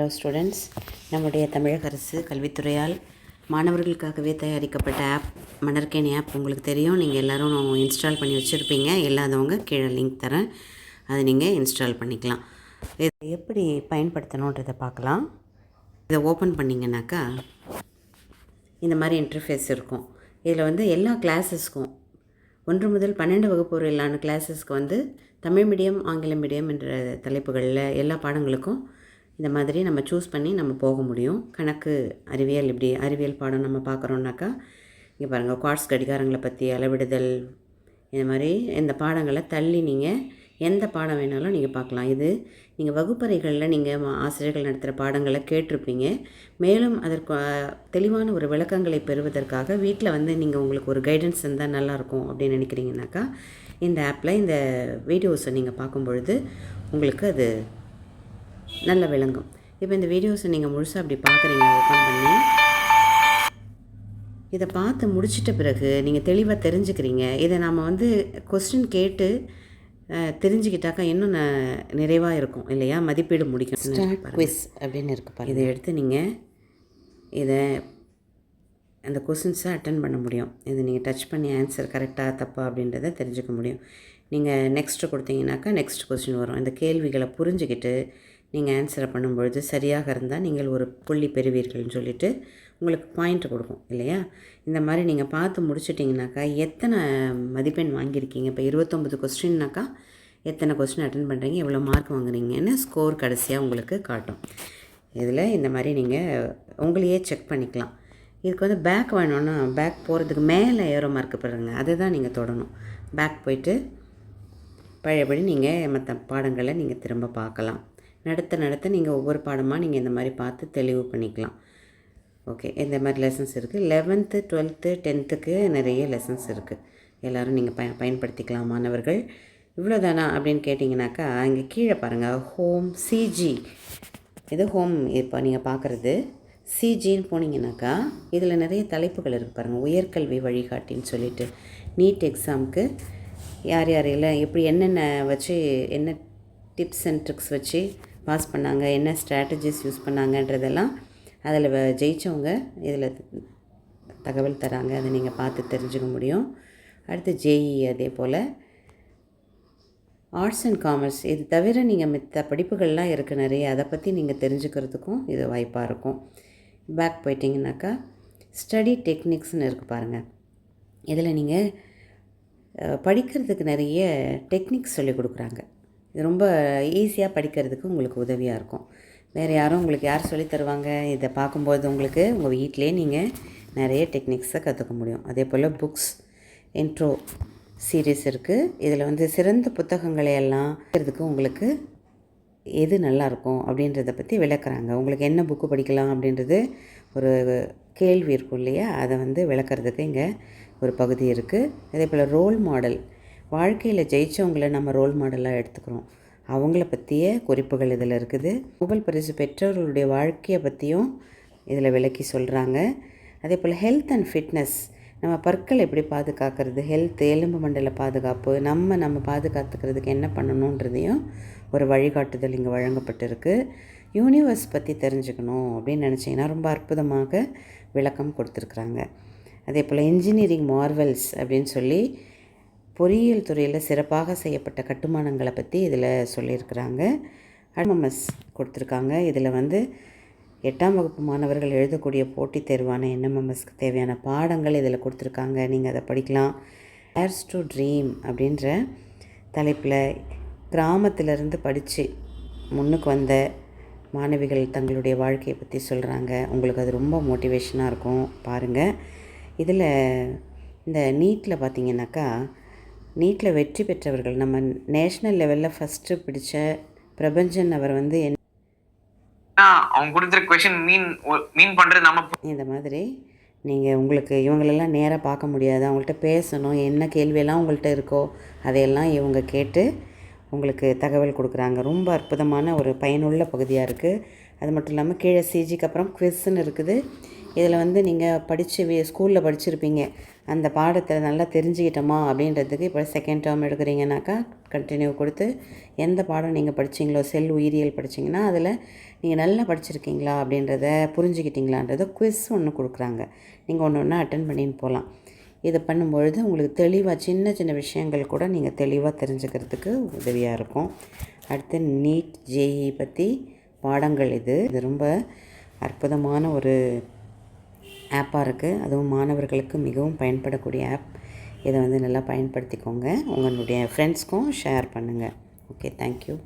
Hello students நம்முடைய தமிழக அரசு கல்வித்துறையால் மாணவர்களுக்காகவே தயாரிக்கப்பட்ட ஆப் மணற்கேணி ஆப் உங்களுக்கு தெரியும். நீங்கள் எல்லோரும் இன்ஸ்டால் பண்ணி வச்சுருப்பீங்க. இல்லாதவங்க கீழே லிங்க் தரேன். அதை நீங்கள் இன்ஸ்டால் பண்ணிக்கலாம். இதை எப்படி பயன்படுத்தணுன்றதை பார்க்கலாம். இதை ஓப்பன் பண்ணிங்கனாக்கா இந்த மாதிரி இன்டர்ஃபேஸ் இருக்கும். இதில் வந்து எல்லா கிளாஸஸ்க்கும் ஒன்று முதல் பன்னெண்டு வகுப்பு வரையிலான கிளாஸஸ்க்கு வந்து தமிழ் மீடியம் ஆங்கில மீடியம் என்ற தலைப்புகளில் எல்லா பாடங்களுக்கும் இந்த மாதிரி நம்ம சூஸ் பண்ணி நம்ம போக முடியும். கணக்கு அறிவியல் இப்படி அறிவியல் பாடம் நம்ம பார்க்குறோன்னாக்கா இங்கே பாருங்கள் குவார்ட்ஸ் கடிகாரங்களை பற்றி அளவிடுதல் இந்த மாதிரி இந்த பாடங்களை தள்ளி நீங்கள் எந்த பாடம் வேணாலும் நீங்கள் பார்க்கலாம். இது நீங்கள் வகுப்பறைகளில் நீங்கள் மா- ஆசிரியர்கள் நடத்துகிற பாடங்களை கேட்டிருப்பீங்க. மேலும் அதற்கு தெளிவான ஒரு விளக்கங்களை பெறுவதற்காக வீட்டில் வந்து நீங்கள் உங்களுக்கு ஒரு கைடன்ஸ் இருந்தால் நல்லாயிருக்கும் அப்படின்னு நினைக்கிறீங்கனாக்கா இந்த ஆப்பில் இந்த வீடியோஸை நீங்கள் பார்க்கும் பொழுது உங்களுக்கு அது நல்ல விளங்கும். இப்போ இந்த வீடியோஸை நீங்கள் முழுசாக அப்படி பார்க்குறீங்க ஓப்பன் பண்ணி. இதை பார்த்து முடிச்சிட்ட பிறகு நீங்கள் தெளிவாக தெரிஞ்சுக்கிறீங்க. இதை நாம் வந்து கொஸ்டின் கேட்டு தெரிஞ்சுக்கிட்டாக்கா இன்னும் ந- நிறைவாக இருக்கும் இல்லையா? மதிப்பீடு முடிக்கும். குவிஸ் அப்படின்னு இருக்கு பாருங்க. இதை எடுத்து நீங்கள் இதை அந்த கொஸ்டின்ஸை அட்டன் பண்ண முடியும். இது நீங்கள் டச் பண்ணி ஆன்சர் கரெக்டாக தப்பா அப்படின்றத தெரிஞ்சுக்க முடியும். நீங்கள் நெக்ஸ்ட்டு கொடுத்தீங்கன்னாக்கா நெக்ஸ்ட் கொஸ்டின் வரும். இந்த கேள்விகளை புரிஞ்சுக்கிட்டு நீங்கள் ஆன்சரை பண்ணும்பொழுது சரியாக இருந்தால் நீங்கள் ஒரு புள்ளி பெறுவீர்கள்னு சொல்லிட்டு உங்களுக்கு பாயிண்ட் கொடுக்கும் இல்லையா? இந்த மாதிரி நீங்கள் பார்த்து முடிச்சிட்டிங்கனாக்கா எத்தனை மதிப்பெண் வாங்கியிருக்கீங்க? இப்போ இருபத்தொம்பது கொஸ்டின்னாக்கா எத்தனை கொஸ்டின் அட்டன் பண்ணுறீங்க? எவ்வளோ மார்க் வாங்குறீங்கன்னு ஸ்கோர் கடைசியாக உங்களுக்கு காட்டும். இதில் இந்த மாதிரி நீங்கள் உங்களையே செக் பண்ணிக்கலாம். இதுக்கு வந்து பேக் வேணும்னா பேக் போகிறதுக்கு மேலே ஏரோ மார்க் பாருங்க அதை தான் நீங்கள் தொடணும். பேக் போயிட்டு பழையபடி நீங்கள் மற்ற பாடங்களை நீங்கள் திரும்ப பார்க்கலாம். நடத்த நடத்த நீங்கள் ஒவ்வொரு பாடமாக நீங்கள் இந்த மாதிரி பார்த்து தெளிவு பண்ணிக்கலாம். ஓகே இந்த மாதிரி லெசன்ஸ் இருக்குது லெவன்த்து டுவெல்த்து டென்த்துக்கு நிறைய லெசன்ஸ் இருக்குது எல்லோரும் நீங்கள் பய பயன்படுத்திக்கலாம் மாணவர்கள். இவ்வளோதானா அப்படின்னு கேட்டிங்கனாக்கா இங்கே கீழே பாருங்கள் ஹோம் சிஜி இது ஹோம் இப்போ நீங்கள் பார்க்குறது. சிஜின்னு போனீங்கன்னாக்கா இதில் நிறைய தலைப்புகள் இருக்குது பாருங்கள் உயர்கல்வி வழிகாட்டின்னு சொல்லிட்டு நீட் எக்ஸாமுக்கு யார் யாரெல்லாம் எப்படி என்னென்ன வச்சு என்ன டிப்ஸ் அண்ட் ட்ரிக்ஸ் வச்சு பாஸ் பண்ணாங்க என்ன ஸ்ட்ராட்டஜிஸ் யூஸ் பண்ணாங்கன்றதெல்லாம் அதில் ஜெயித்தவங்க இதில் தகவல் தராங்க. அதை நீங்கள் பார்த்து தெரிஞ்சுக்க முடியும். அடுத்து ஜேஇ அதே போல். ஆர்ட்ஸ் அண்ட் காமர்ஸ் இது தவிர நீங்கள் மித்த படிப்புகள்லாம் இருக்குது நிறைய. அதை பற்றி நீங்கள் தெரிஞ்சுக்கிறதுக்கும் இது வாய்ப்பாக இருக்கும். பேக் போயிட்டிங்கனாக்கா ஸ்டடி டெக்னிக்ஸ்னு இருக்குது பாருங்கள் இதில் நீங்கள் படிக்கிறதுக்கு நிறைய டெக்னிக்ஸ் சொல்லி கொடுக்குறாங்க. இது ரொம்ப ஈஸியாக படிக்கிறதுக்கு உங்களுக்கு உதவியாக இருக்கும். வேறு யாரும் உங்களுக்கு யார் சொல்லித் தருவாங்க? இதை பார்க்கும்போது உங்களுக்கு உங்கள் வீட்டிலே நீங்கள் நிறைய டெக்னிக்ஸை கற்றுக்க முடியும். அதே போல் புக்ஸ் இன்ட்ரோ சீரீஸ் இருக்குது இதில் வந்து சிறந்த புத்தகங்களை எல்லாம் இருக்கிறதுக்கு உங்களுக்கு எது நல்லாயிருக்கும் அப்படின்றத பற்றி விளக்குறாங்க. உங்களுக்கு என்ன புக்கு படிக்கலாம் அப்படின்றது ஒரு கேள்வி இருக்கும் இல்லையா? அதை வந்து விளக்குறதுக்கு இங்கே ஒரு பகுதி இருக்குது அதே போல் ரோல் மாடல் வாழ்க்கையில் ஜெயித்தவங்கள நம்ம ரோல் மாடலாக எடுத்துக்கிறோம். அவங்கள பற்றிய குறிப்புகள் இதில் இருக்குது. நோபல் பரிசு பெற்றவர்களுடைய வாழ்க்கையை பற்றியும் இதில் விளக்கி சொல்கிறாங்க அதே போல் ஹெல்த் அண்ட் ஃபிட்னஸ் நம்ம பற்களை எப்படி பாதுகாக்கிறது? ஹெல்த் எலும்பு மண்டல பாதுகாப்பு நம்ம நம்ம பாதுகாத்துக்கிறதுக்கு என்ன பண்ணணுன்றதையும் ஒரு வழிகாட்டுதல் இங்கே வழங்கப்பட்டிருக்கு. யூனிவர்ஸ் பற்றி தெரிஞ்சுக்கணும் அப்படின்னு நினச்சிங்கன்னா ரொம்ப அற்புதமாக விளக்கம் கொடுத்துருக்குறாங்க. அதே போல் இன்ஜினியரிங் மார்வல்ஸ் அப்படின்னு சொல்லி பொறியியல் துறையில் சிறப்பாக செய்யப்பட்ட கட்டுமானங்களை பற்றி இதில் சொல்லியிருக்கிறாங்க. எம்எம்எஸ் கொடுத்துருக்காங்க. இதில் வந்து எட்டாம் வகுப்பு மாணவர்கள் எழுதக்கூடிய போட்டித் தேர்வான என்எம்எம்எஸ்க்கு தேவையான பாடங்கள் இதில் கொடுத்துருக்காங்க. நீங்கள் அதை படிக்கலாம். ஏர்ஸ் டு ட்ரீம் அப்படின்ற தலைப்பில் கிராமத்திலிருந்து படித்து முன்னுக்கு வந்த மாணவிகள் தங்களுடைய வாழ்க்கையை பற்றி சொல்கிறாங்க உங்களுக்கு அது ரொம்ப மோட்டிவேஷனாக இருக்கும். பாருங்கள் இதில் இந்த நீட்டில் பார்த்தீங்கன்னாக்கா நீட்டில் வெற்றி பெற்றவர்கள். நம்ம நேஷ்னல் லெவலில் ஃபஸ்ட்டு பிடிச்ச பிரபஞ்சன் அவர் வந்து என் அவங்க கொடுத்துருக்க கொஷின் மீன் மீன் பண்றது நம்ம இந்த மாதிரி நீங்கள் உங்களுக்கு இவங்களெல்லாம் நேராக பார்க்க முடியாது. அவங்கள்ட்ட பேசணும் என்ன கேள்வியெல்லாம் உங்கள்கிட்ட இருக்கோ அதையெல்லாம் இவங்க கேட்டு உங்களுக்கு தகவல் கொடுக்குறாங்க. ரொம்ப அற்புதமான ஒரு பயனுள்ள பகுதியாக இருக்குது அது மட்டும் இல்லாமல் கீழே சிஜிக்கு அப்புறம் குவிஸ்ன்னு இருக்குது. இதில் வந்து நீங்கள் படித்து ஸ்கூலில் படிச்சிருப்பீங்க. அந்த பாடத்தில் நல்லா தெரிஞ்சுக்கிட்டோமா அப்படின்றதுக்கு இப்போ செகண்ட் டேர்ம் எடுக்கிறீங்கனாக்கா கண்டினியூ கொடுத்து எந்த பாடம் நீங்கள் படிச்சீங்களோ செல் உயிரியல் படிச்சீங்கன்னா அதில் நீங்கள் நல்லா படிச்சிருக்கீங்களா அப்படின்றத புரிஞ்சுக்கிட்டீங்களான்றத குவிஸ் ஒன்று கொடுக்குறாங்க. நீங்கள் ஒன்று ஒன்றா அட்டன் பண்ணின்னு போகலாம். இதை பண்ணும்பொழுது உங்களுக்கு தெளிவாக சின்ன சின்ன விஷயங்கள் கூட நீங்கள் தெளிவாக தெரிஞ்சுக்கிறதுக்கு உதவியாக இருக்கும். அடுத்து நீட் ஜேஇ பற்றி பாடங்கள் இது. இது ரொம்ப அற்புதமான ஒரு ஆப்பாக இருக்குது அதுவும் மாணவர்களுக்கு மிகவும் பயன்படக்கூடிய ஆப். இதை வந்து நல்லா பயன்படுத்திக்கோங்க. உங்களுடைய ஃப்ரெண்ட்ஸ்க்கும் ஷேர் பண்ணுங்கள் ஓகே தேங்க்யூ